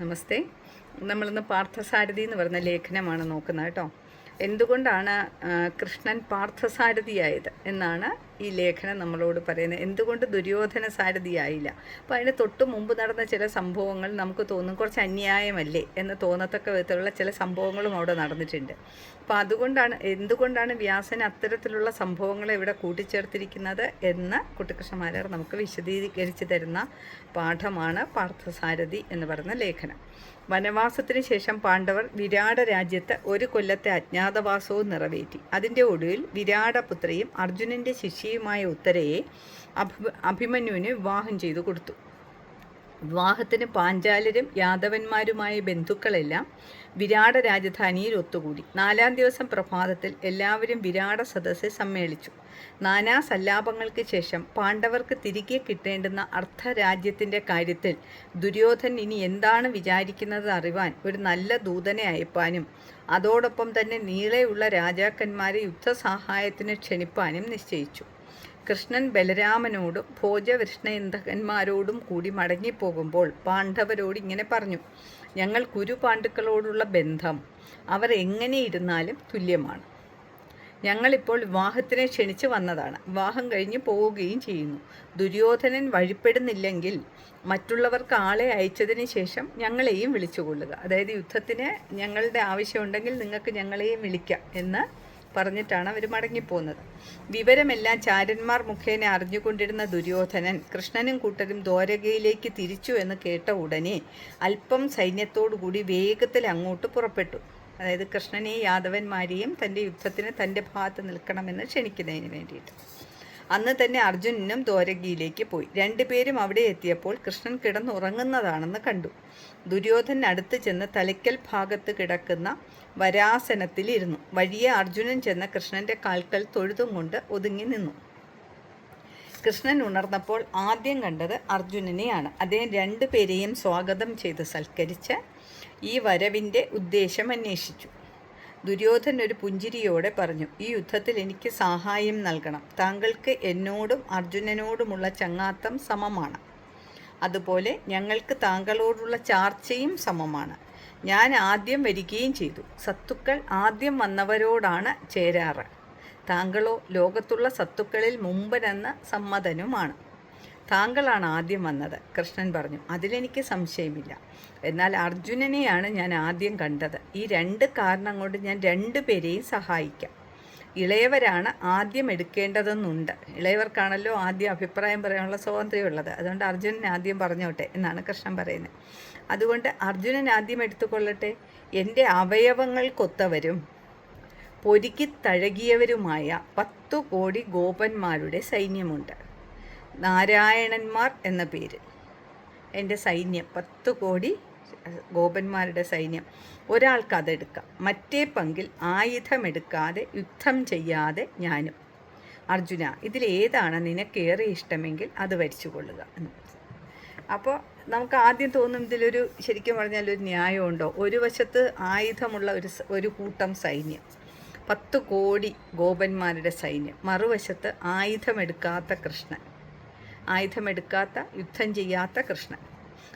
നമസ്തേ. നമ്മളിന്ന് പാർത്ഥസാരഥി എന്ന് പറയുന്ന ലേഖനമാണ് നോക്കുന്നത് കേട്ടോ. എന്തുകൊണ്ടാണ് കൃഷ്ണൻ പാർത്ഥസാരഥിയായത് എന്നാണ് ഈ ലേഖനം നമ്മളോട് പറയുന്നത്. എന്തുകൊണ്ട് ദുര്യോധന സാരഥിയായില്ല അപ്പോൾ അതിന് തൊട്ട് മുമ്പ് നടന്ന ചില സംഭവങ്ങൾ നമുക്ക് തോന്നും കുറച്ച് അന്യായമല്ലേ എന്ന് തോന്നത്തക്ക വിധത്തിലുള്ള ചില സംഭവങ്ങളും അവിടെ നടന്നിട്ടുണ്ട്. അപ്പോൾ അതുകൊണ്ടാണ് എന്തുകൊണ്ടാണ് വ്യാസൻ അത്തരത്തിലുള്ള സംഭവങ്ങളെ ഇവിടെ കൂട്ടിച്ചേർത്തിരിക്കുന്നത് എന്ന് കുട്ടിക്കൃഷ്ണമാരാർ നമുക്ക് വിശദീകരിച്ച് തരുന്ന പാഠമാണ് പാർത്ഥസാരഥി എന്ന് പറയുന്ന ലേഖനം. വനവാസത്തിന് ശേഷം പാണ്ഡവർ വിരാട രാജ്യത്ത് ഒരു കൊല്ലത്തെ അജ്ഞാതവാസവും നിറവേറ്റി. അതിന്റെ ഒടുവിൽ വിരാടപുത്രയും അർജുനന്റെ ശിഷ്യയുമായ ഉത്തരയെ അഭി അഭിമന്യുവിന് വിവാഹം ചെയ്തു കൊടുത്തു. വിവാഹത്തിന് പാഞ്ചാലരും യാദവന്മാരുമായ ബന്ധുക്കളെല്ലാം വിരാട രാജധാനിയിൽ ഒത്തുകൂടി. നാലാം ദിവസം പ്രഭാതത്തിൽ എല്ലാവരും വിരാട സദസ്സിൽ സമ്മേളിച്ചു. നാനാ സല്ലാപങ്ങൾക്ക് ശേഷം പാണ്ഡവർക്ക് തിരികെ കിട്ടേണ്ടുന്ന അർദ്ധരാജ്യത്തിന്റെ കാര്യത്തിൽ ദുര്യോധൻ ഇനി എന്താണ് വിചാരിക്കുന്നത് അറിവാൻ ഒരു നല്ല ദൂതനെ അയപ്പാനും അതോടൊപ്പം തന്നെ നീളെയുള്ള രാജാക്കന്മാരെ യുദ്ധസഹായത്തിന് ക്ഷണിപ്പാനും നിശ്ചയിച്ചു. കൃഷ്ണൻ ബലരാമനോടും ഭോജവൃഷ്ണയന്തകന്മാരോടും കൂടി മടങ്ങിപ്പോകുമ്പോൾ പാണ്ഡവരോട് ഇങ്ങനെ പറഞ്ഞു ഞങ്ങൾ കുരുപാണ്ഡുക്കളോടുള്ള ബന്ധം അവർ എങ്ങനെ ഇരുന്നാലും തുല്യമാണ്. ഞങ്ങളിപ്പോൾ വിവാഹത്തിനെ ക്ഷണിച്ച് വന്നതാണ്. വിവാഹം കഴിഞ്ഞ് പോവുകയും ചെയ്യുന്നു. ദുര്യോധനൻ വഴിപ്പെടുന്നില്ലെങ്കിൽ മറ്റുള്ളവർക്ക് ആളെ അയച്ചതിന് ശേഷം ഞങ്ങളെയും വിളിച്ചുകൊള്ളുക. അതായത് യുദ്ധത്തിന് ഞങ്ങളുടെ ആവശ്യമുണ്ടെങ്കിൽ നിങ്ങൾക്ക് ഞങ്ങളെയും വിളിക്കാം എന്ന് പറഞ്ഞിട്ടാണ് അവർ മടങ്ങിപ്പോകുന്നത് വിവരമെല്ലാം ചാരന്മാർ മുഖേന അറിഞ്ഞുകൊണ്ടിരുന്ന ദുര്യോധനൻ കൃഷ്ണനും കൂട്ടരും ദ്വാരകയിലേക്ക് തിരിച്ചു എന്ന് കേട്ട ഉടനെ അല്പം സൈന്യത്തോടുകൂടി വേഗത്തിൽ അങ്ങോട്ട് പുറപ്പെട്ടു. അതായത് കൃഷ്ണനെയും യാദവന്മാരെയും തന്റെ യുദ്ധത്തിന് തന്റെ ഭാഗത്ത് നിൽക്കണമെന്ന് ക്ഷണിക്കുന്നതിന് വേണ്ടിയിട്ട്. അന്ന് തന്നെ അർജുനനും ദ്വാരകയിലേക്ക് പോയി. രണ്ടുപേരും അവിടെ എത്തിയപ്പോൾ കൃഷ്ണൻ കിടന്നുറങ്ങുന്നതാണെന്ന് കണ്ടു. ദുര്യോധൻ അടുത്ത് ചെന്ന് തലയ്ക്കൽ ഭാഗത്ത് കിടക്കുന്ന വരാസനത്തിലിരുന്നു. വഴിയെ അർജുനൻ ചെന്ന കൃഷ്ണന്റെ കാൽക്കൽ തൊഴുതും കൊണ്ട് ഒതുങ്ങി നിന്നു. കൃഷ്ണൻ ഉണർന്നപ്പോൾ ആദ്യം കണ്ടത് അർജുനനെയാണ്. അദ്ദേഹം രണ്ടുപേരെയും സ്വാഗതം ചെയ്ത് സൽക്കരിച്ച് ഈ വരവിന്റെ ഉദ്ദേശം അന്വേഷിച്ചു. ദുര്യോധൻ ഒരു പുഞ്ചിരിയോടെ പറഞ്ഞു ഈ യുദ്ധത്തിൽ എനിക്ക് സഹായം നൽകണം. താങ്കൾക്ക് എന്നോടും അർജുനനോടുമുള്ള ചങ്ങാത്തം സമമാണ്. അതുപോലെ ഞങ്ങൾക്ക് താങ്കളോടുള്ള ചാർച്ചയും സമമാണ്. ഞാൻ ആദ്യം വരികയും ചെയ്തു. സത്തുക്കൾ ആദ്യം വന്നവരോടാണ് ചേരാറ്. താങ്കളോ ലോകത്തുള്ള സത്തുക്കളിൽ മുമ്പനെന്ന സമ്മതനുമാണ്. താങ്കളാണ് ആദ്യം വന്നത് കൃഷ്ണൻ പറഞ്ഞു. അതിലെനിക്ക് സംശയമില്ല. എന്നാൽ അർജുനനെയാണ് ഞാൻ ആദ്യം കണ്ടത്. ഈ രണ്ട് കാരണം കൊണ്ട് ഞാൻ രണ്ടു പേരെയും സഹായിക്കാം. ഇളയവരാണ് ആദ്യം എടുക്കേണ്ടതെന്നുണ്ട്. ഇളയവർക്കാണല്ലോ ആദ്യം അഭിപ്രായം പറയാനുള്ള സ്വാതന്ത്ര്യമുള്ളത്. അതുകൊണ്ട് അർജുനൻ ആദ്യം പറഞ്ഞോട്ടെ എന്നാണ് കൃഷ്ണൻ പറയുന്നത്. അതുകൊണ്ട് അർജുനൻ ആദ്യം എടുത്തുകൊള്ളട്ടെ. എന്റെ അവയവങ്ങൾക്കൊത്തവരും പൊരുക്കി തഴകിയവരുമായ പത്തു കോടി ഗോപന്മാരുടെ സൈന്യമുണ്ട്. നാരായണന്മാർ എന്ന പേര്. എന്റെ സൈന്യം പത്ത് കോടി ഗോപന്മാരുടെ സൈന്യം. ഒരാൾക്ക് അതെടുക്കാം. മറ്റേ പങ്കിൽ ആയുധമെടുക്കാതെ യുദ്ധം ചെയ്യാതെ ഞാനും. അർജുന ഇതിലേതാണ് നിനക്കേറെ ഇഷ്ടമെങ്കിൽ അത് വരിച്ചുകൊള്ളുക എന്ന്. അപ്പോൾ നമുക്ക് ആദ്യം തോന്നും ഇതിലൊരു ശരിക്കും പറഞ്ഞാൽ ഒരു ന്യായമുണ്ടോ? ഒരു വശത്ത് ആയുധമുള്ള ഒരു ഒരു കൂട്ടം സൈന്യം പത്ത് കോടി ഗോപന്മാരുടെ സൈന്യം മറുവശത്ത് ആയുധമെടുക്കാത്ത കൃഷ്ണൻ ആയുധമെടുക്കാത്ത യുദ്ധം ചെയ്യാത്ത കൃഷ്ണൻ.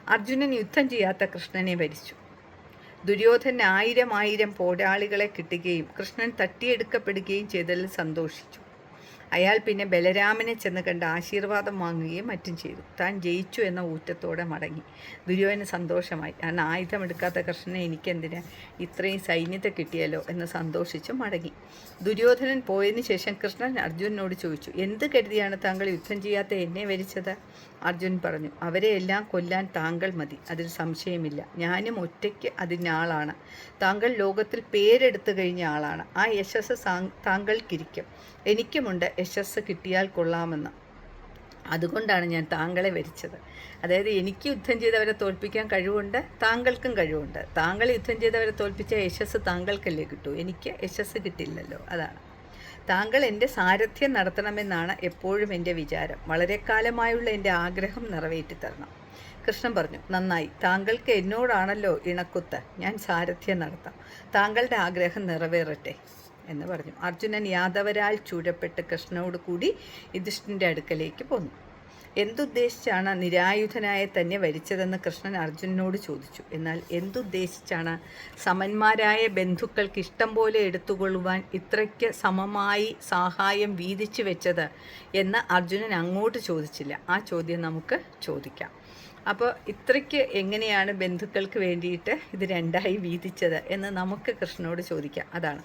അർജുനൻ യുദ്ധം ചെയ്യാത്ത കൃഷ്ണനെ ഭരിച്ചു. ദുര്യോധന ആയിരം ആയിരം പോരാളികളെ കിട്ടുകയും കൃഷ്ണൻ തട്ടിയെടുക്കപ്പെടുകയും ചെയ്തതിൽ സന്തോഷിച്ചു. അയാൾ പിന്നെ ബലരാമനെ ചെന്ന് കണ്ട് ആശീർവാദം വാങ്ങുകയും മറ്റും ചെയ്തു. താൻ ജയിച്ചു എന്ന ഊറ്റത്തോടെ മടങ്ങി. ദുര്യോധന സന്തോഷമായി. കാരണം ആയുധമെടുക്കാത്ത കൃഷ്ണനെ എനിക്കെന്തിന്? ഇത്രയും സൈന്യത്തെ കിട്ടിയല്ലോ എന്ന് സന്തോഷിച്ച് മടങ്ങി. ദുര്യോധനൻ പോയതിനു ശേഷം കൃഷ്ണൻ അർജുനനോട് ചോദിച്ചു എന്ത് കരുതിയാണ് താങ്കൾ യുദ്ധം ചെയ്യാത്ത എന്നെ വരിച്ചത്? അർജുൻ പറഞ്ഞു അവരെ എല്ലാം കൊല്ലാൻ താങ്കൾ മതി അതിൽ സംശയമില്ല. ഞാനും ഒറ്റയ്ക്ക് അതിന്റെ ആളാണ്. താങ്കൾ ലോകത്തിൽ പേരെടുത്തു കഴിഞ്ഞ ആളാണ്. ആ യശസ് താങ്കൾക്കിരിക്കും. എനിക്കുമുണ്ട് യശസ് കിട്ടിയാൽ കൊള്ളാമെന്ന്. അതുകൊണ്ടാണ് ഞാൻ താങ്കളെ വരിച്ചത്. അതായത് എനിക്ക് യുദ്ധം ചെയ്തവരെ തോൽപ്പിക്കാൻ കഴിവുണ്ട് താങ്കൾക്കും കഴിവുണ്ട്. താങ്കൾ യുദ്ധം ചെയ്തവരെ തോൽപ്പിച്ച യശസ് താങ്കൾക്കല്ലേ കിട്ടൂ. എനിക്ക് യശസ് കിട്ടില്ലല്ലോ. അതാണ്. താങ്കൾ എന്റെ സാരഥ്യം നടത്തണമെന്നാണ് എപ്പോഴും എന്റെ വിചാരം. വളരെ കാലമായുള്ള എന്റെ ആഗ്രഹം നിറവേറ്റിത്തരണം കൃഷ്ണൻ പറഞ്ഞു നന്നായി. താങ്കൾക്ക് എന്നോടാണല്ലോ ഇണക്കുത്ത്. ഞാൻ സാരഥ്യം നടത്താം. താങ്കളുടെ ആഗ്രഹം നിറവേറട്ടെ. എന്ന് പറഞ്ഞു. അർജുനൻ യാദവരാൽ ചൂഴപ്പെട്ട് കൃഷ്ണനോട് കൂടി യുധിഷ്ഠിന്റെ അടുക്കലേക്ക് പോന്നു. എന്തുദ്ദേശിച്ചാണ് നിരായുധനായ തന്നെ വരിച്ചതെന്ന് കൃഷ്ണൻ അർജുനനോട് ചോദിച്ചു. എന്നാൽ എന്തുദ്ദേശിച്ചാണ് സമന്മാരായ ബന്ധുക്കൾക്ക് ഇഷ്ടം പോലെ എടുത്തുകൊള്ളുവാൻ ഇത്രയ്ക്ക് സമമായി സഹായം വീതിച്ചു വെച്ചത് എന്ന് അർജുനൻ അങ്ങോട്ട് ചോദിച്ചില്ല. ആ ചോദ്യം നമുക്ക് ചോദിക്കാം. അപ്പോൾ ഇത്രയ്ക്ക് എങ്ങനെയാണ് ബന്ധുക്കൾക്ക് വേണ്ടിയിട്ട് ഇത് രണ്ടായി വീതിച്ചത് എന്ന് നമുക്ക് കൃഷ്ണനോട് ചോദിക്കാം. അതാണ്.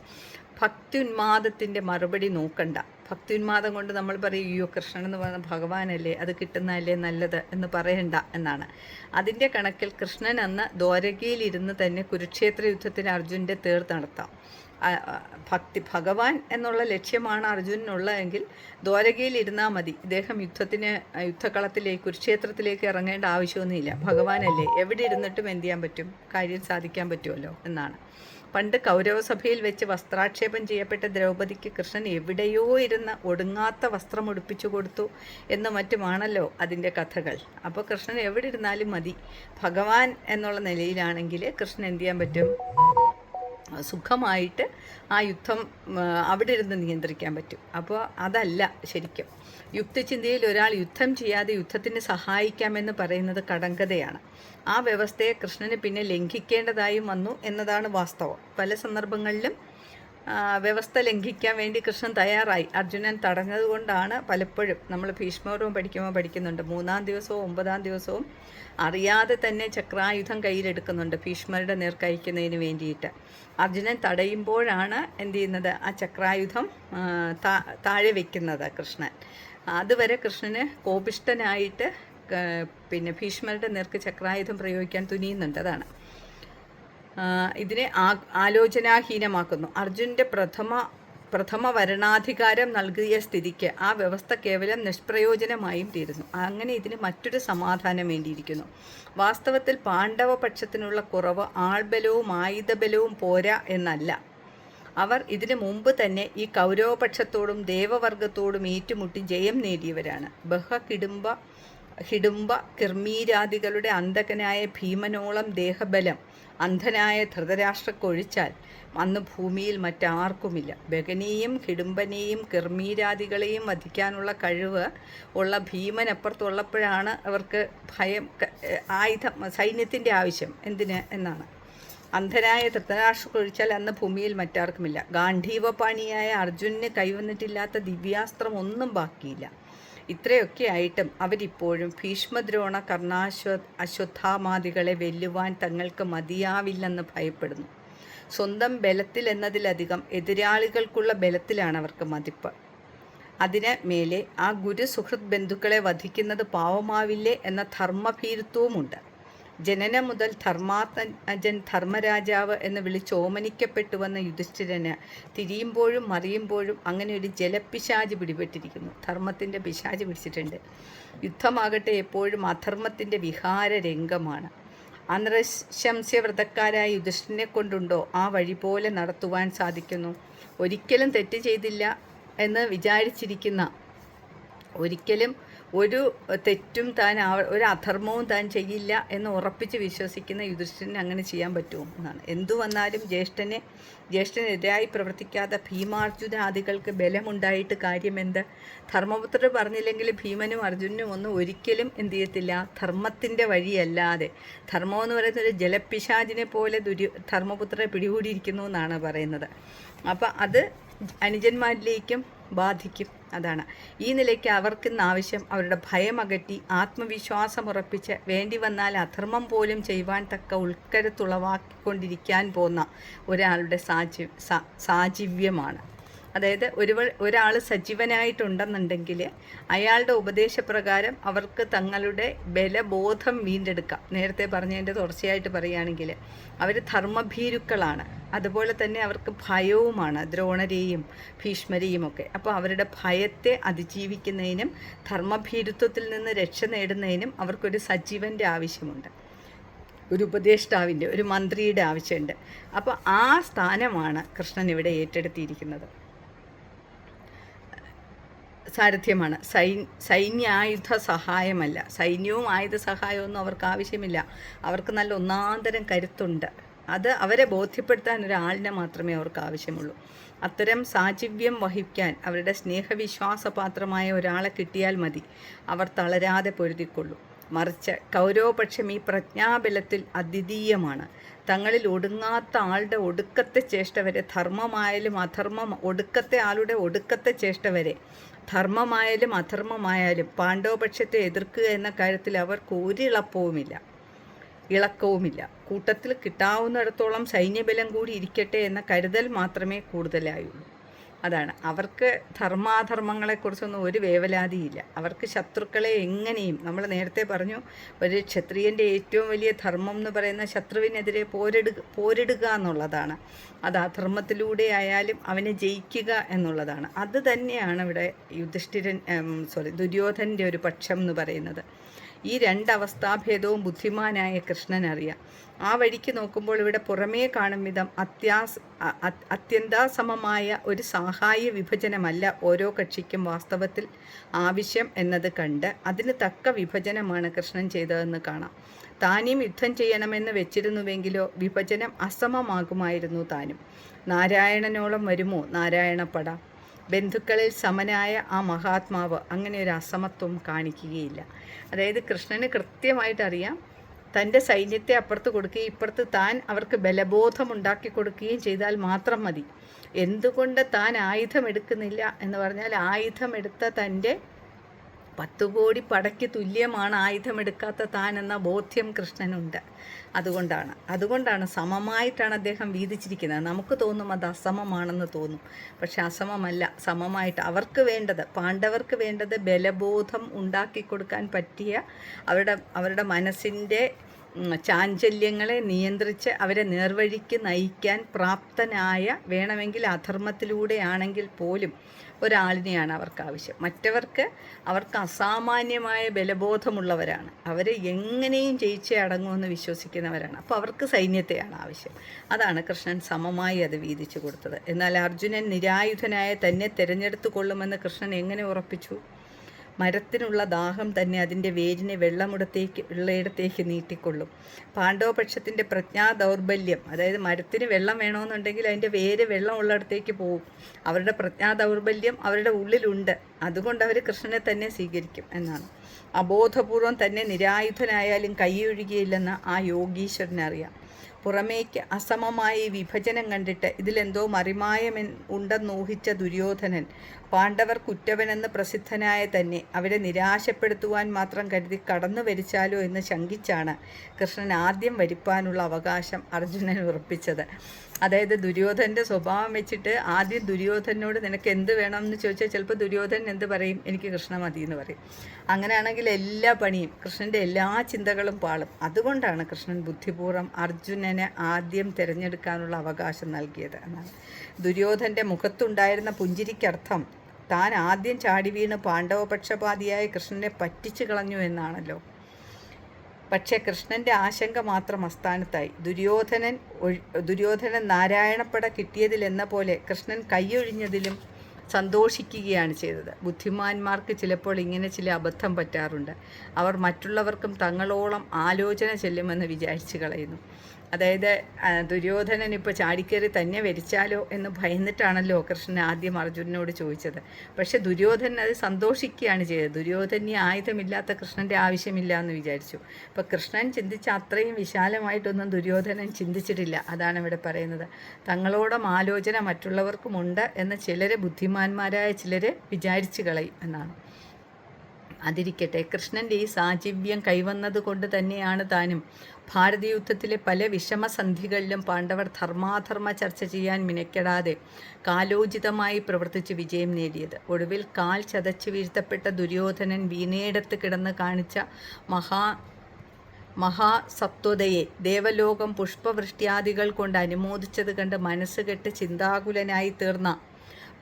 ഭക്തിയുന്മാദത്തിന്റെ മറുപടി നോക്കണ്ട. ഭക്തിയുന്മാദം കൊണ്ട് നമ്മൾ പറയും അയ്യോ കൃഷ്ണൻ എന്ന് പറയുന്ന ഭഗവാനല്ലേ അത് കിട്ടുന്നതല്ലേ നല്ലത് എന്ന് പറയണ്ട എന്നാണ്. അതിന്റെ കണക്കിൽ കൃഷ്ണൻ അന്ന് ദ്വാരകയിലിരുന്ന് തന്നെ കുരുക്ഷേത്ര യുദ്ധത്തിന് അർജുന്റെ തേർ നടത്താം. ഭക്തി ഭഗവാൻ എന്നുള്ള ലക്ഷ്യമാണ് അർജുനനുള്ളതെങ്കിൽ ദ്വാരകയിൽ ഇരുന്നാൽ മതി. ഇദ്ദേഹം യുദ്ധത്തിന് യുദ്ധക്കളത്തിലേക്ക് കുരുക്ഷേത്രത്തിലേക്ക് ഇറങ്ങേണ്ട ആവശ്യമൊന്നുമില്ല. ഭഗവാനല്ലേ എവിടെ ഇരുന്നിട്ടും എന്ത് ചെയ്യാൻ പറ്റും? കാര്യം സാധിക്കാൻ പറ്റുമല്ലോ എന്നാണ്. പണ്ട് കൗരവസഭയിൽ വെച്ച് വസ്ത്രാക്ഷേപം ചെയ്യപ്പെട്ട ദ്രൗപദിക്ക് കൃഷ്ണൻ എവിടെയോ ഇരുന്ന് ഒടുങ്ങാത്ത വസ്ത്രം ഉടുപ്പിച്ചു കൊടുത്തു എന്ന് മറ്റുമാണല്ലോ അതിന്റെ കഥകൾ. അപ്പോൾ കൃഷ്ണൻ എവിടെ ഇരുന്നാലും മതി. ഭഗവാൻ എന്നുള്ള നിലയിലാണെങ്കിൽ കൃഷ്ണൻ എന്ത് ചെയ്യാൻ പറ്റും? സുഖമായിട്ട് ആ യുദ്ധം അവിടെ ഇരുന്ന് നിയന്ത്രിക്കാൻ പറ്റും. അപ്പോൾ അതല്ല ശരിക്കും. യുക്തചിന്തയിൽ ഒരാൾ യുദ്ധം ചെയ്യാതെ യുദ്ധത്തിന് സഹായിക്കാമെന്ന് പറയുന്നത് കടങ്കതയാണ് ആ വ്യവസ്ഥയെ കൃഷ്ണന് പിന്നെ ലംഘിക്കേണ്ടതായും വന്നു എന്നതാണ് വാസ്തവം. പല സന്ദർഭങ്ങളിലും വ്യവസ്ഥ ലംഘിക്കാൻ വേണ്ടി കൃഷ്ണൻ തയ്യാറായി. അർജുനൻ തടഞ്ഞതുകൊണ്ടാണ് പലപ്പോഴും നമ്മൾ ഭീഷ്മപൂർവം പഠിക്കുമ്പോൾ പഠിക്കുന്നുണ്ട്. മൂന്നാം ദിവസവും ഒമ്പതാം ദിവസവും അറിയാതെ തന്നെ ചക്രായുധം കയ്യിലെടുക്കുന്നുണ്ട് ഭീഷ്മരുടെ നേർക്കയക്കുന്നതിന് വേണ്ടിയിട്ട്. അർജുനൻ തടയുമ്പോഴാണ് എന്ത് ചെയ്യുന്നത്? ആ ചക്രായുധം താഴെ വെക്കുന്നത് കൃഷ്ണൻ. അതുവരെ കൃഷ്ണന് കോപിഷ്ടനായിട്ട് പിന്നെ ഭീഷ്മരുടെ നേർക്ക് ചക്രായുധം പ്രയോഗിക്കാൻ തുനിയുന്നുണ്ട്. അതാണ്. ഇതിനെ ആ ആലോചനാഹീനമാക്കുന്നു. അർജുന്റെ പ്രഥമ പ്രഥമ വരണാധികാരം നൽകിയ സ്ഥിതിക്ക് ആ വ്യവസ്ഥ കേവലം നിഷ്പ്രയോജനമായും തീരുന്നു. അങ്ങനെ ഇതിന് മറ്റൊരു സമാധാനം വേണ്ടിയിരിക്കുന്നു. വാസ്തവത്തിൽ പാണ്ഡവപക്ഷത്തിനുള്ള കുറവ് ആൾബലവും ആയുധബലവും പോരാ എന്നല്ല. അവർ ഇതിനു മുമ്പ് തന്നെ ഈ കൗരവപക്ഷത്തോടും ദേവവർഗത്തോടും ഏറ്റുമുട്ടി ജയം നേടിയവരാണ്. ബഹ കിടുംബ ഹിഡുംബ കിർമീരാദികളുടെ അന്തകനായ ഭീമനോളം ദേഹബലം അന്ധനായ ധൃതരാഷ്ട്രക്കൊഴിച്ചാൽ അന്ന് ഭൂമിയിൽ മറ്റാർക്കുമില്ല. ബഗനെയും ഹിഡുംബനെയും കിർമീരാദികളെയും വധിക്കാനുള്ള കഴിവ് ഉള്ള ഭീമനപ്പുറത്തുള്ളപ്പോഴാണ് അവർക്ക് ഭയം ആയുധം സൈന്യത്തിന്റെ ആവശ്യം. എന്തിന് എന്നാണ്? അന്ധനായ ധൃതരാഷ്ട്രക്കൊഴിച്ചാൽ അന്ന് ഭൂമിയിൽ മറ്റാർക്കുമില്ല. ഗാന്ധീവപാണിയായ അർജുനന് കൈവന്നിട്ടില്ലാത്ത ദിവ്യാസ്ത്രം ഒന്നും ബാക്കിയില്ല. ഇത്രയൊക്കെ ആയിട്ടും അവരിപ്പോഴും ഭീഷ്മദ്രോണ കർണാശ്വ അശ്വത്ഥാമാദികളെ വെല്ലുവാൻ തങ്ങൾക്ക് മതിയാവില്ലെന്ന് ഭയപ്പെടുന്നു. സ്വന്തം ബലത്തിൽ എന്നതിലധികം എതിരാളികൾക്കുള്ള ബലത്തിലാണ് അവർക്ക് മതിപ്പ്. അതിന് മേലെ ആ ഗുരു സുഹൃത് ബന്ധുക്കളെ വധിക്കുന്നത് പാവമാവില്ലേ എന്ന ധർമ്മഭീരുത്വവുമുണ്ട്. ജനനം മുതൽ ധർമാത്മജൻ ധർമ്മരാജാവ് എന്ന് വിളിച്ചോമനിക്കപ്പെട്ടുവന്ന യുധിഷ്ഠിരന് തിരിയുമ്പോഴും മറിയുമ്പോഴും അങ്ങനെ ഒരു ജലപ്പിശാജ് പിടിപെട്ടിരിക്കുന്നു. ധർമ്മത്തിന്റെ പിശാജ് പിടിച്ചിട്ടുണ്ട്. യുദ്ധമാകട്ടെ എപ്പോഴും അധർമ്മത്തിന്റെ വിഹാര രംഗമാണ് അനൃശംസ്യവ്രതക്കാരായ യുധിഷ്ഠിനെ കൊണ്ടുണ്ടോ ആ വഴി പോലെ നടത്തുവാൻ സാധിക്കുന്നു? ഒരിക്കലും തെറ്റ് ചെയ്തില്ല എന്ന് വിചാരിച്ചിരിക്കുന്ന ഒരിക്കലും ഒരു തെറ്റും താൻ ഒരു അധർമ്മവും താൻ ചെയ്യില്ല എന്ന് ഉറപ്പിച്ച് വിശ്വസിക്കുന്ന യുധിഷ്ഠിരന് അങ്ങനെ ചെയ്യാൻ പറ്റുമോ എന്നാണ്. എന്തു വന്നാലും ജ്യേഷ്ഠനെ ജ്യേഷ്ഠനെതിരായി പ്രവർത്തിക്കാതെ ഭീമാർജുനാദികൾക്ക് ബലമുണ്ടായിട്ട് കാര്യമെന്ത്? ധർമ്മപുത്രർ പറഞ്ഞില്ലെങ്കിൽ ഭീമനും അർജുനനും ഒന്നും ഒരിക്കലും എന്ത് ചെയ്യത്തില്ല. ധർമ്മത്തിന്റെ വഴിയല്ലാതെ. ധർമ്മം എന്ന് പറയുന്നത് ഒരു ജലപ്പിശാചിനെ പോലെ ദുര്യ ധർമ്മപുത്രരെ പിടികൂടിയിരിക്കുന്നു എന്നാണ് പറയുന്നത്. അപ്പം അത് അനുജന്മാരിലേക്കും ബാധിക്കും. അതാണ്. ഈ നിലയ്ക്ക് അവർക്കിന്ന് ആവശ്യം അവരുടെ ഭയമകറ്റി ആത്മവിശ്വാസമുറപ്പിച്ച് വേണ്ടി വന്നാൽ അധർമ്മം പോലും ചെയ്യുവാൻ തക്ക ഉൾക്കരുത്തുളവാക്കിക്കൊണ്ടിരിക്കാൻ പോന്ന ഒരാളുടെ സാജി സാജീവ്യമാണ്. അതായത് ഒരു ഒരാൾ സജീവനായിട്ടുണ്ടെന്നുണ്ടെങ്കിൽ അയാളുടെ ഉപദേശപ്രകാരം അവർക്ക് തങ്ങളുടെ ബലബോധം വീണ്ടെടുക്കാം. നേരത്തെ പറഞ്ഞതിന്റെ തുടർച്ചയായിട്ട് പറയുകയാണെങ്കിൽ അവർ ധർമ്മഭീരുക്കളാണ്. അതുപോലെ തന്നെ അവർക്ക് ഭയവുമാണ് ദ്രോണരെയും ഭീഷ്മരെയും ഒക്കെ. അപ്പോൾ അവരുടെ ഭയത്തെ അതിജീവിക്കുന്നതിനും ധർമ്മഭീരുത്വത്തിൽ നിന്ന് രക്ഷ നേടുന്നതിനും അവർക്കൊരു സജീവന്റെ ആവശ്യമുണ്ട്. ഒരു ഉപദേഷ്ടാവിന്റെ ഒരു മന്ത്രിയുടെ ആവശ്യമുണ്ട്. അപ്പോൾ ആ സ്ഥാനമാണ് കൃഷ്ണൻ ഇവിടെ ഏറ്റെടുത്തിയിരിക്കുന്നത് സാരഥ്യമാണ്. സൈ സൈന്യായുധ സഹായമല്ല. സൈന്യവും ആയുധ സഹായമൊന്നും അവർക്ക് ആവശ്യമില്ല. അവർക്ക് നല്ല ഒന്നാന്തരം കരുത്തുണ്ട്. അത് അവരെ ബോധ്യപ്പെടുത്താൻ ഒരാളിനെ മാത്രമേ അവർക്ക് ആവശ്യമുള്ളൂ. അത്തരം സാജീവ്യം വഹിക്കാൻ അവരുടെ സ്നേഹവിശ്വാസപാത്രമായ ഒരാളെ കിട്ടിയാൽ മതി. അവർ തളരാതെ പൊരുതിക്കൊള്ളൂ. മറിച്ച് കൗരവപക്ഷം ഈ പ്രജ്ഞാബലത്തിൽ അദ്വിതീയമാണ് തങ്ങളിൽ ഒടുങ്ങാത്ത ആളുടെ ഒടുക്കത്തെ ചേഷ്ട വരെ ധർമ്മമായാലും അധർമ്മം ഒടുക്കത്തെ ആളുടെ ഒടുക്കത്തെ ചേഷ്ട വരെ ധർമ്മമായാലും അധർമ്മമായാലും പാണ്ഡവപക്ഷത്തെ എതിർക്കുക എന്ന കാര്യത്തിൽ അവർക്ക് ഒരിളപ്പവുമില്ല ഇളക്കവുമില്ല. കൂട്ടത്തിൽ കിട്ടാവുന്നിടത്തോളം സൈന്യബലം കൂടി ഇരിക്കട്ടെ എന്ന കരുതൽ മാത്രമേ കൂടുതലായുള്ളൂ. അതാണ്. അവർക്ക് ധർമാധർമ്മങ്ങളെക്കുറിച്ചൊന്നും ഒരു വേവലാതിയില്ല. അവർക്ക് ശത്രുക്കളെ എങ്ങനെയും നമ്മൾ നേരത്തെ പറഞ്ഞു ഒരു ക്ഷത്രിയന്റെ ഏറ്റവും വലിയ ധർമ്മം എന്ന് പറയുന്ന ശത്രുവിനെതിരെ പോരിടുക പോരിടുക എന്നുള്ളതാണ്. അത് അധർമ്മത്തിലൂടെ ആയാലും അവനെ ജയിക്കുക എന്നുള്ളതാണ്. അത് തന്നെയാണ് ഇവിടെ യുധിഷ്ഠിരൻ സോറി ദുര്യോധന്റെ ഒരു പക്ഷം എന്ന് പറയുന്നത്. ഈ രണ്ടവസ്ഥാഭേദവും ബുദ്ധിമാനായ കൃഷ്ണൻ അറിയാം ആ വഴിക്ക് നോക്കുമ്പോൾ ഇവിടെ പുറമേ കാണും വിധം അത്യാസ് അത്യന്താസമമായ ഒരു സഹായ വിഭജനമല്ല ഓരോ കക്ഷിക്കും വാസ്തവത്തിൽ ആവശ്യം എന്നത് കണ്ട് അതിന് തക്ക വിഭജനമാണ് കൃഷ്ണൻ ചെയ്തതെന്ന് കാണാം. താനും യുദ്ധം ചെയ്യണമെന്ന് വെച്ചിരുന്നുവെങ്കിലോ വിഭജനം അസമമാകുമായിരുന്നു താനും. നാരായണനോളം വരുമോ നാരായണപ്പട? ബന്ധുക്കളിൽ സമനായ ആ മഹാത്മാവ് അങ്ങനെ ഒരു അസമത്വം കാണിക്കുകയില്ല. അതായത് കൃഷ്ണന് കൃത്യമായിട്ട് അറിയാം തന്റെ സൈന്യത്തെ അപ്പുറത്ത് കൊടുക്കുകയും ഇപ്പുറത്ത് താൻ അവർക്ക് ബലബോധം ഉണ്ടാക്കി കൊടുക്കുകയും ചെയ്താൽ മാത്രം മതി. എന്തുകൊണ്ട് താൻ ആയുധം എടുക്കുന്നില്ല എന്ന് പറഞ്ഞാൽ ആയുധം എടുത്ത തന്റെ പത്തു കോടി പടയ്ക്ക് തുല്യമാണ് ആയുധമെടുക്കാത്ത താൻ എന്ന ബോധ്യം കൃഷ്ണനുണ്ട്. അതുകൊണ്ടാണ്. അതുകൊണ്ടാണ് സമമായിട്ടാണ് അദ്ദേഹം വീതിച്ചിരിക്കുന്നത്. നമുക്ക് തോന്നും അത് അസമമാണെന്ന് തോന്നും. പക്ഷെ അസമമല്ല. സമമായിട്ട് അവർക്ക് വേണ്ടത് പാണ്ഡവർക്ക് വേണ്ടത് ബലബോധം ഉണ്ടാക്കി കൊടുക്കാൻ പറ്റിയ അവരുടെ അവരുടെ മനസ്സിന്റെ ചാഞ്ചല്യങ്ങളെ നിയന്ത്രിച്ച് അവരെ നേർവഴിക്ക് നയിക്കാൻ പ്രാപ്തനായ വേണമെങ്കിൽ അധർമ്മത്തിലൂടെയാണെങ്കിൽ പോലും ഒരാളിനെയാണ് അവർക്ക് ആവശ്യം. മറ്റവർക്ക് അവർക്ക് അസാമാന്യമായ ബലബോധമുള്ളവരാണ്. അവരെ എങ്ങനെയും ജയിച്ചേ അടങ്ങുമെന്ന് വിശ്വസിക്കുന്നവരാണ്. അപ്പോൾ അവർക്ക് സൈന്യത്തെയാണ് ആവശ്യം. അതാണ് കൃഷ്ണൻ സമമായി അത് വീതിച്ചു കൊടുത്തത്. എന്നാൽ അർജുനൻ നിരായുധനായ തന്നെ തിരഞ്ഞെടുത്തു കൊള്ളുമെന്ന് കൃഷ്ണൻ എങ്ങനെ ഉറപ്പിച്ചു? മരത്തിനുള്ള ദാഹം തന്നെ അതിന്റെ വേരിനെ വെള്ളമുടത്തേക്ക് ഉള്ളയിടത്തേക്ക് നീട്ടിക്കൊള്ളും. പാണ്ഡവപക്ഷത്തിന്റെ പ്രജ്ഞാ ദൗർബല്യം അതായത് മരത്തിന് വെള്ളം വേണമെന്നുണ്ടെങ്കിൽ അതിന്റെ വേര് വെള്ളം ഉള്ളിടത്തേക്ക് പോകും അവരുടെ പ്രജ്ഞാ ദൗർബല്യം അവരുടെ ഉള്ളിലുണ്ട്. അതുകൊണ്ട് അവർ കൃഷ്ണനെ തന്നെ സ്വീകരിക്കും എന്നാണ്. അബോധപൂർവം തന്നെ നിരായുധനായാലും കൈയൊഴുകിയില്ലെന്ന് ആ യോഗീശ്വരനറിയാം. പുറമേക്ക് അസമമായി വിഭജനം കണ്ടിട്ട് ഇതിലെന്തോ മറിമായമെ ഉണ്ടെന്നൂഹിച്ച ദുര്യോധനൻ പാണ്ഡവർ കുറ്റവനെന്ന് പ്രസിദ്ധനായ തന്നെ അവരെ നിരാശപ്പെടുത്തുവാൻ മാത്രം കരുതി കടന്നു വരിച്ചാലോ എന്ന് ശങ്കിച്ചാണ് കൃഷ്ണൻ ആദ്യം വരിപ്പാനുള്ള അവകാശം അർജുനൻ ഉറപ്പിച്ചത്. അതായത് ദുര്യോധന്റെ സ്വഭാവം വെച്ചിട്ട് ആദ്യം ദുര്യോധനോട് നിനക്ക് എന്ത് വേണം എന്ന് ചോദിച്ചാൽ ചിലപ്പോൾ ദുര്യോധനൻ എന്ത് പറയും? എനിക്ക് കൃഷ്ണ മതി എന്ന് പറയും. അങ്ങനെയാണെങ്കിൽ എല്ലാ പണിയും കൃഷ്ണന്റെ എല്ലാ ചിന്തകളും പാളും. അതുകൊണ്ടാണ് കൃഷ്ണൻ ബുദ്ധിപൂർവം അർജുനനെ ആദ്യം തിരഞ്ഞെടുക്കാനുള്ള അവകാശം നൽകിയത് എന്നാണ്. ദുര്യോധന്റെ മുഖത്തുണ്ടായിരുന്ന പുഞ്ചിരിക്കർത്ഥം താൻ ആദ്യം ചാടി വീണ് പാണ്ഡവപക്ഷപാതിയായ കൃഷ്ണനെ പറ്റിച്ചു കളഞ്ഞു എന്നാണല്ലോ. പക്ഷേ കൃഷ്ണന്റെ ആശങ്ക മാത്രം അസ്ഥാനത്തായി. ദുര്യോധനൻ ദുര്യോധനൻ നാരായണപ്പട കിട്ടിയതിലെന്ന പോലെ കൃഷ്ണൻ കൈയൊഴിഞ്ഞതിലും സന്തോഷിക്കുകയാണ് ചെയ്തത്. ബുദ്ധിമാന്മാർക്ക് ചിലപ്പോൾ ഇങ്ങനെ ചില അബദ്ധം പറ്റാറുണ്ട്. അവർ മറ്റുള്ളവർക്കും തങ്ങളോളം ആലോചന ചെല്ലുമെന്ന് വിചാരിച്ചു കളയുന്നു. അതായത് ദുര്യോധനൻ ഇപ്പോൾ ചാടിക്കയറി തന്നെ വരിച്ചാലോ എന്ന് ഭയന്നിട്ടാണല്ലോ കൃഷ്ണൻ ആദ്യം അർജുനനോട് ചോദിച്ചത്. പക്ഷെ ദുര്യോധനൻ അത് സന്തോഷിക്കുകയാണ് ചെയ്തത്. ദുര്യോധന ആയുധമില്ലാത്ത കൃഷ്ണന്റെ ആവശ്യമില്ല എന്ന് വിചാരിച്ചു. അപ്പോൾ കൃഷ്ണൻ ചിന്തിച്ച അത്രയും വിശാലമായിട്ടൊന്നും ദുര്യോധനൻ ചിന്തിച്ചിട്ടില്ല. അതാണ് ഇവിടെ പറയുന്നത്. തങ്ങളോടും ആലോചന മറ്റുള്ളവർക്കുമുണ്ട് എന്ന് ചിലരെ ബുദ്ധിമാന്മാരായ ചിലരെ വിചാരിച്ചു കളയും എന്നാണ്. അതിരിക്കട്ടെ കൃഷ്ണന്റെ ഈ സാജീവ്യം കൈവന്നത് കൊണ്ട് തന്നെയാണ് താനും ഭാരതയുദ്ധത്തിലെ പല വിഷമസന്ധികളിലും പാണ്ഡവർ ധർമാധർമ്മ ചർച്ച ചെയ്യാൻ മിനക്കെടാതെ കാലോചിതമായി പ്രവർത്തിച്ച് വിജയം നേടിയത്. ഒടുവിൽ കാൽ ചതച്ച് വീഴ്ത്തപ്പെട്ട ദുര്യോധനൻ വീണയിടത്ത് കിടന്ന് കാണിച്ച മഹാ മഹാസത്വതയെ ദേവലോകം പുഷ്പവൃഷ്ടിയാദികൾ കൊണ്ട് അനുമോദിച്ചത് കണ്ട് മനസ്സുകെട്ട് ചിന്താകുലനായി തീർന്ന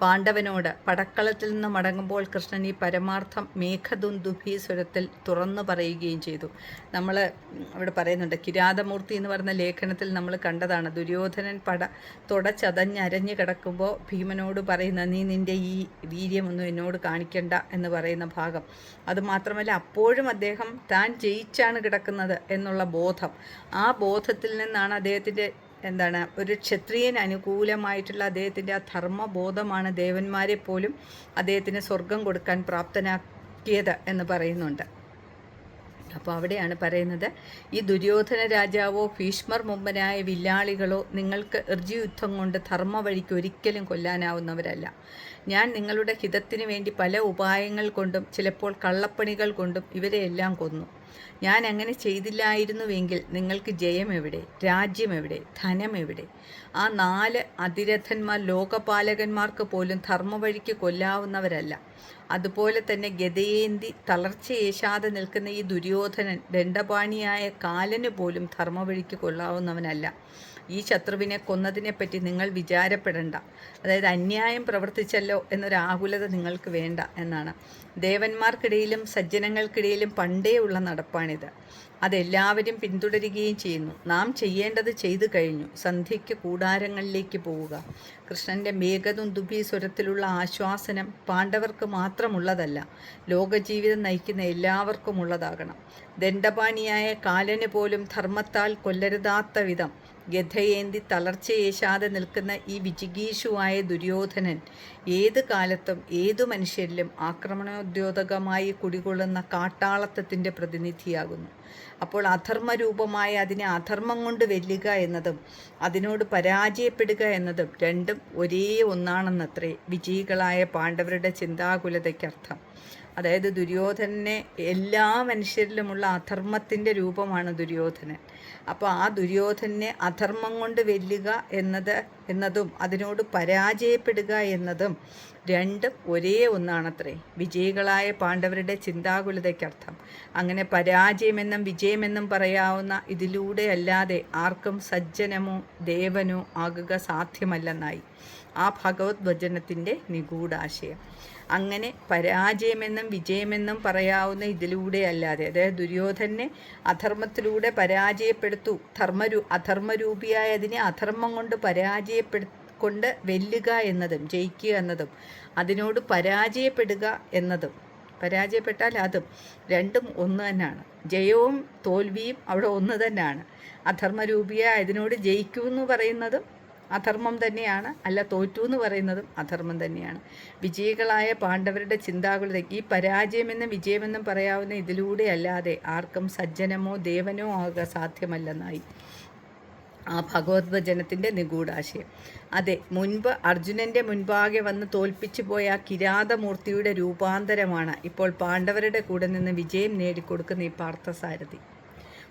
പാണ്ഡവനോട് പടക്കളത്തിൽ നിന്ന് മടങ്ങുമ്പോൾ കൃഷ്ണൻ ഈ പരമാർത്ഥം മേഘദുന്ദുഭി സ്വരത്തിൽ തുറന്നു പറയുകയും ചെയ്തു. നമ്മൾ അവിടെ പറയുന്നുണ്ട് കിരാതമൂർത്തി എന്ന് പറയുന്ന ലേഖനത്തിൽ നമ്മൾ കണ്ടതാണ് ദുര്യോധനൻ പട തുടച്ചതഞ്ഞരഞ്ഞു കിടക്കുമ്പോൾ ഭീമനോട് പറയുന്ന നീ നിന്റെ ഈ വീര്യമൊന്നും എന്നോട് കാണിക്കണ്ട എന്ന് പറയുന്ന ഭാഗം. അതുമാത്രമല്ല അപ്പോഴും അദ്ദേഹം താൻ ജയിച്ചാണ് കിടക്കുന്നത് എന്നുള്ള ബോധം. ആ ബോധത്തിൽ നിന്നാണ് അദ്ദേഹത്തിന്റെ എന്താണ് ഒരു ക്ഷത്രിയന് അനുകൂലമായിട്ടുള്ള അദ്ദേഹത്തിന്റെ ആ ധർമ്മബോധമാണ് ദേവന്മാരെ പോലും അദ്ദേഹത്തിന് സ്വർഗം കൊടുക്കാൻ പ്രാപ്തനാക്കിയത് എന്ന് പറയുന്നുണ്ട്. അപ്പോൾ അവിടെയാണ് പറയുന്നത് ഈ ദുര്യോധന രാജാവോ ഭീഷ്മർ മുമ്പനായ വില്ലാളികളോ നിങ്ങൾക്ക് യുദ്ധം കൊണ്ട് ധർമ്മ വഴിക്ക് ഒരിക്കലും കൊല്ലാനാവുന്നവരല്ല. ഞാൻ നിങ്ങളുടെ ഹിതത്തിന് വേണ്ടി പല ഉപായങ്ങൾ കൊണ്ടും ചിലപ്പോൾ കള്ളപ്പണികൾ കൊണ്ടും ഇവരെയെല്ലാം കൊന്നു. ഞാൻ അങ്ങനെ ചെയ്തില്ലായിരുന്നുവെങ്കിൽ നിങ്ങൾക്ക് ജയം എവിടെ രാജ്യം എവിടെ ധനം എവിടെ ആ നാല് അതിരഥന്മാർ ലോകപാലകന്മാർക്ക് പോലും ധർമ്മവഴിക്ക് കൊല്ലാവുന്നവരല്ല. അതുപോലെ തന്നെ ഗതയേന്തി തളർച്ചയേശാതെ നിൽക്കുന്ന ഈ ദുര്യോധനൻ ദണ്ഡപാണിയായ കാലന് പോലും ധർമ്മവഴിക്ക് കൊള്ളാവുന്നവനല്ല. ഈ ശത്രുവിനെ കൊന്നതിനെപ്പറ്റി നിങ്ങൾ വിചാരപ്പെടേണ്ട. അതായത് അന്യായം പ്രവർത്തിച്ചല്ലോ എന്നൊരു ആകുലത നിങ്ങൾക്ക് വേണ്ട എന്നാണ്. ദേവന്മാർക്കിടയിലും സജ്ജനങ്ങൾക്കിടയിലും പണ്ടേ ഉള്ള നടപ്പാണിത്. അതെല്ലാവരും പിന്തുടരുകയും ചെയ്യുന്നു. നാം ചെയ്യേണ്ടത് ചെയ്തു കഴിഞ്ഞു. സന്ധ്യയ്ക്ക് കൂടാരങ്ങളിലേക്ക് പോവുക. കൃഷ്ണന്റെ മേഘതുന്തുഭി സ്വരത്തിലുള്ള ആശ്വാസനം പാണ്ഡവർക്ക് മാത്രമുള്ളതല്ല ലോകജീവിതം നയിക്കുന്ന എല്ലാവർക്കും ഉള്ളതാകണം. ദണ്ഡപാണിയായ കാലന് പോലും ധർമ്മത്താൽ കൊല്ലരുതാത്ത വിധം ഗഥയേന്തി തളർച്ചയേശാതെ നിൽക്കുന്ന ഈ വിജിഗീഷുവായ ദുര്യോധനൻ ഏത് കാലത്തും ഏതു മനുഷ്യരിലും ആക്രമണോദ്യോതകമായി കുടികൊള്ളുന്ന കാട്ടാളത്തത്തിന്റെ പ്രതിനിധിയാകുന്നു. അപ്പോൾ അധർമ്മരൂപമായ അതിനെ അധർമ്മം കൊണ്ട് വെല്ലുക എന്നതും അതിനോട് പരാജയപ്പെടുക എന്നതും രണ്ടും ഒരേ ഒന്നാണെന്നത്രേ വിജയികളായ പാണ്ഡവരുടെ ചിന്താകുലതയ്ക്കർത്ഥം. അതായത് ദുര്യോധനനെ എല്ലാ മനുഷ്യരിലുമുള്ള അധർമ്മത്തിന്റെ രൂപമാണ് ദുര്യോധനൻ. അപ്പോൾ ആ ദുര്യോധനെ അധർമ്മം കൊണ്ട് വെല്ലുക എന്നത് എന്നതും അതിനോട് പരാജയപ്പെടുക എന്നതും രണ്ടും ഒരേ ഒന്നാണത്രേ. വിജയികളായ പാണ്ഡവരുടെ ചിന്താകുലതയ്ക്കർത്ഥം. അങ്ങനെ പരാജയമെന്നും വിജയമെന്നും പറയാവുന്ന ഇതിലൂടെ അല്ലാതെ ആർക്കും സജ്ജനമോ ദേവനോ ആകുക സാധ്യമല്ലെന്നായി. ആ ഭഗവത് വചനത്തിന്റെ നിഗൂഢാശയം. അങ്ങനെ പരാജയമെന്നും വിജയമെന്നും പറയാവുന്ന ഇതിലൂടെ അല്ലാതെ അതായത് ദുര്യോധനെ അധർമ്മത്തിലൂടെ പരാജയപ്പെടുത്തു. ധർമ്മരൂ അധർമ്മരൂപിയായ അതിനെ അധർമ്മം കൊണ്ട് പരാജയപ്പെടു കൊണ്ട് വെല്ലുക എന്നതും ജയിക്കുക എന്നതും അതിനോട് പരാജയപ്പെടുക എന്നതും പരാജയപ്പെട്ടാൽ അതും രണ്ടും ഒന്ന് തന്നെയാണ്. ജയവും തോൽവിയും അവിടെ ഒന്ന് തന്നെയാണ്. അധർമ്മരൂപിയായ അതിനോട് ജയിക്കുമെന്ന് പറയുന്നതും അധർമ്മം തന്നെയാണ്. അല്ല തോറ്റു എന്ന് പറയുന്നതും അധർമ്മം തന്നെയാണ്. വിജയികളായ പാണ്ഡവരുടെ ചിന്താകുലത ഈ പരാജയമെന്നും വിജയമെന്നും പറയാവുന്ന ഇതിലൂടെ അല്ലാതെ ആർക്കും സജ്ജനമോ ദേവനോ ആകുക സാധ്യമല്ലെന്നായി. ആ ഭഗവത് ജനത്തിന്റെ നിഗൂഢാശയം. അതെ മുൻപ് അർജുനന്റെ മുൻപാകെ വന്ന് തോൽപ്പിച്ചു പോയ ആ കിരാതമൂർത്തിയുടെ രൂപാന്തരമാണ് ഇപ്പോൾ പാണ്ഡവരുടെ കൂടെ നിന്ന് വിജയം നേടിക്കൊടുക്കുന്ന ഈ പാർത്ഥസാരഥി.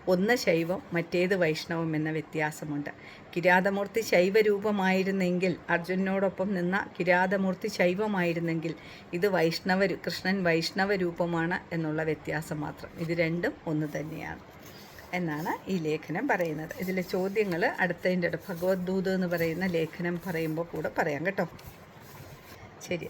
ഒന്ന് ശൈവം മറ്റേത് വൈഷ്ണവം എന്ന വ്യത്യാസമുണ്ട്. കിരാതമൂർത്തി ശൈവരൂപമായിരുന്നെങ്കിൽ അർജുനോടൊപ്പം നിന്ന കിരാതമൂർത്തി ശൈവമായിരുന്നെങ്കിൽ ഇത് വൈഷ്ണവ കൃഷ്ണൻ വൈഷ്ണവ രൂപമാണ് എന്നുള്ള വ്യത്യാസം മാത്രം. ഇത് രണ്ടും ഒന്ന് തന്നെയാണ് എന്നാണ് ഈ ലേഖനം പറയുന്നത്. ഇതിലെ ചോദ്യങ്ങൾ അടുത്തതിന്റെ ഭഗവത് ദൂത് എന്ന് പറയുന്ന ലേഖനം പറയുമ്പോൾ കൂടെ പറയാം കേട്ടോ. ശരി.